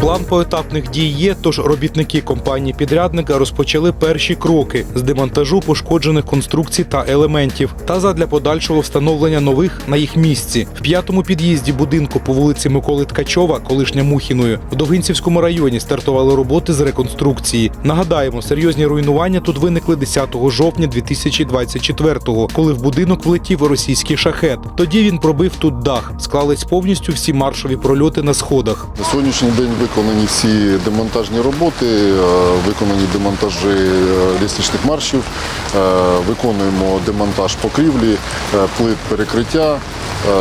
План поетапних дій є, тож робітники компанії підрядника розпочали перші кроки з демонтажу пошкоджених конструкцій та елементів та задля подальшого встановлення нових на їх місці. В п'ятому під'їзді будинку по вулиці Миколи Ткачова, колишня Мухіною, в Довгинцівському районі стартували роботи з реконструкції. Нагадаємо, серйозні руйнування тут виникли 10 жовтня 2024-го, коли в будинок влетів російський шахет. Тоді він пробив тут дах. Склались повністю всі маршові прольоти на сходах. На сьогоднішній день виконані всі демонтажні роботи, е, виконані демонтажі е, лісничних маршів, е, виконуємо демонтаж покрівлі, плит перекриття. Е,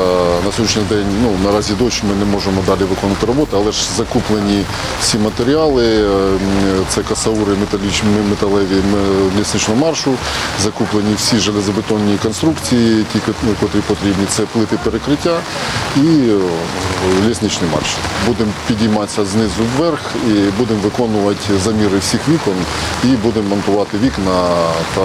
На сьогоднішній день ну, наразі дощ ми не можемо далі виконувати роботи, але ж закуплені всі матеріали, е, це касаури металеві лісничного маршу, закуплені всі железобетонні конструкції, ті, ну, котрі потрібні, це плити перекриття і е, лісничний марш. Будемо підійматися знизу вверх і будемо виконувати заміри всіх вікон і будемо монтувати вікна та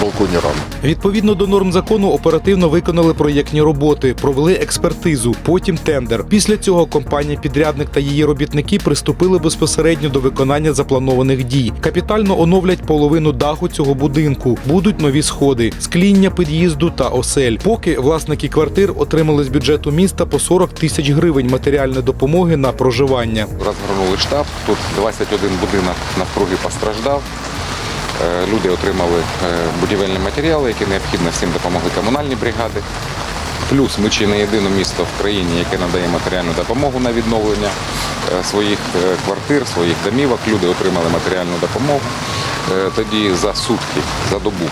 балконні рами. Відповідно до норм закону, оперативно виконали проєктні роботи, провели експертизу, потім тендер. Після цього компанія-підрядник та її робітники приступили безпосередньо до виконання запланованих дій. Капітально оновлять половину даху цього будинку. Будуть нові сходи, скління під'їзду та осель. Поки власники квартир отримали з бюджету міста по 40 тисяч гривень матеріальної допомоги на проживання. Розгорнули штаб. Тут 21 будинок навкруги постраждав. Е, Люди отримали е, будівельні матеріали, які необхідні всім допомогли комунальні бригади. Плюс ми чи не єдине місто в країні, яке надає матеріальну допомогу на відновлення е, своїх квартир, своїх домівок. Люди отримали матеріальну допомогу. Е, Тоді за сутки, за добу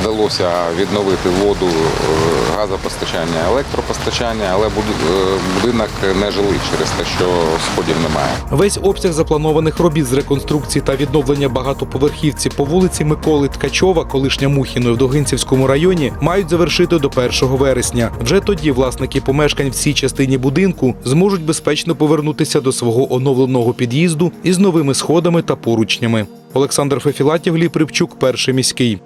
вдалося відновити воду, е, газопостачання, електропостачання, але е, будинок не жилий через те, що сходів немає. Весь обсяг запланованих робіт з реконструкції та відновлення багатоповерхівці по вулиці Миколи Ткачова, колишня Мухіної в Довгинцівському районі, мають завершити до 1 вересня. Вже тоді власники помешкань в частині будинку зможуть безпечно повернутися до свого оновленого під'їзду із новими сходами та поручнями. Олександр Фефілатів, Лі Рибчук, перший міський.